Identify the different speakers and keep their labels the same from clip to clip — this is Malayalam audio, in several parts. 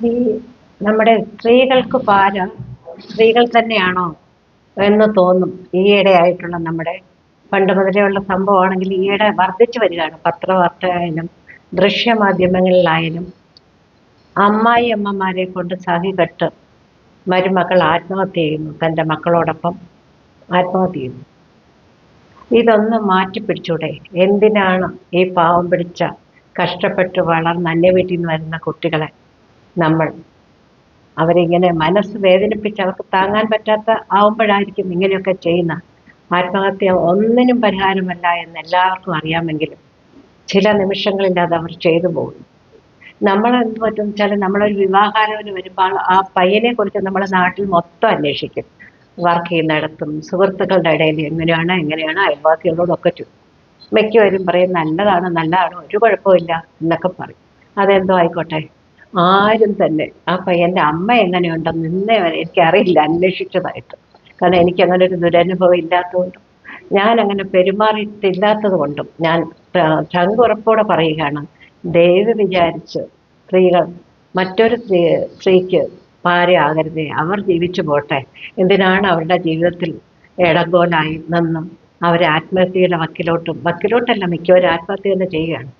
Speaker 1: ഈ നമ്മുടെ സ്ത്രീകൾക്ക് ഭാരം സ്ത്രീകൾ തന്നെയാണോ എന്ന് തോന്നും. ഈയിടെ ആയിട്ടുള്ള നമ്മുടെ പണ്ട് മുതലേ ഉള്ള സംഭവമാണെങ്കിൽ ഈയിടെ വർദ്ധിച്ചു വരികയാണ്. പത്രവാർത്തയായാലും ദൃശ്യമാധ്യമങ്ങളിലായാലും. അമ്മായി അമ്മമാരെ കൊണ്ട് സഹികെട്ട് മരുമക്കൾ ആത്മഹത്യ ചെയ്യുന്നു. തന്റെ മക്കളോടൊപ്പം ആത്മഹത്യ ചെയ്യുന്നു. ഇതൊന്ന് മാറ്റി പിടിച്ചൂടെ എന്തിനാണ് ഈ പാവം പിടിച്ച കഷ്ടപ്പെട്ട് വളർന്ന് അന്യ വീട്ടിൽ നിന്ന് വരുന്ന കുട്ടികളെ നമ്മൾ. അവരിങ്ങനെ മനസ്സ് വേദനിപ്പിച്ച് അവർക്ക് താങ്ങാൻ പറ്റാത്ത ആവുമ്പോഴായിരിക്കും ഇങ്ങനെയൊക്കെ ചെയ്യുന്ന. ആത്മഹത്യ ഒന്നിനും പരിഹാരമല്ല എന്ന് എല്ലാവർക്കും അറിയാമെങ്കിലും ചില നിമിഷങ്ങളിൽ അത് അവർ ചെയ്തു പോകുന്നു നമ്മൾ എന്ത് പറ്റും വെച്ചാൽ നമ്മളൊരു വിവാഹാലോചന വരുമ്പോൾ ആ പയ്യനെ കുറിച്ച് നമ്മുടെ നാട്ടിൽ മൊത്തം അന്വേഷിക്കും. വർക്ക് ചെയ്യുന്നിടത്തും സുഹൃത്തുക്കളുടെ ഇടയിൽ എങ്ങനെയാണ് എങ്ങനെയാണ് അയൽവാസികളോടൊക്കെ ചോദിക്കും മിക്കവരും പറയും നല്ലതാണ് നല്ലതാണ് ഒരു കുഴപ്പമില്ല എന്നൊക്കെ പറയും. അതെന്തോ ആയിക്കോട്ടെ. ആരും തന്നെ. ആ പയ്യന്റെ അമ്മ എങ്ങനെയുണ്ടെന്ന് ഇന്നേ വരെ എനിക്കറിയില്ല അന്വേഷിച്ചതായിട്ട്. കാരണം എനിക്ക് അങ്ങനെ ഒരു ദുരനുഭവം ഇല്ലാത്തതുകൊണ്ടും ഞാൻ അങ്ങനെ പെരുമാറിയിട്ടില്ലാത്തത് കൊണ്ടും ഞാൻ ചങ്കുറപ്പോടെ പറയുകയാണ് ദൈവം വിചാരിച്ച് സ്ത്രീകൾ മറ്റൊരു സ്ത്രീ സ്ത്രീക്ക് പാരയാകരുതേ അവർ ജീവിച്ചു പോട്ടെ. എന്തിനാണ് അവരുടെ ജീവിതത്തിൽ ഇടങ്കോലായി നിന്നും അവരെ ആത്മഹത്യയുടെ വക്കിലോട്ടും വക്കിലോട്ടല്ല മിക്കവരും ആത്മഹത്യ തന്നെ ചെയ്യുകയാണ്.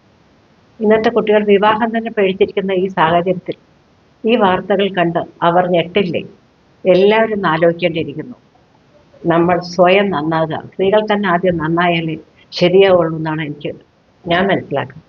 Speaker 1: ഇന്നത്തെ കുട്ടികൾ വിവാഹം തന്നെ പേടിച്ചിരിക്കുന്ന ഈ സാഹചര്യത്തിൽ ഈ വാർത്തകൾ കണ്ട് അവർ ഞെട്ടില്ലേ? എല്ലാവരും ആലോചിക്കേണ്ടിയിരിക്കുന്നു. നമ്മൾ സ്വയം നന്നാകുക. സ്ത്രീകൾ തന്നെ ആദ്യം നന്നായാലേ ശരിയാവുള്ളൂ എന്നാണ് എനിക്ക് ഞാൻ മനസ്സിലാക്കുന്നത്.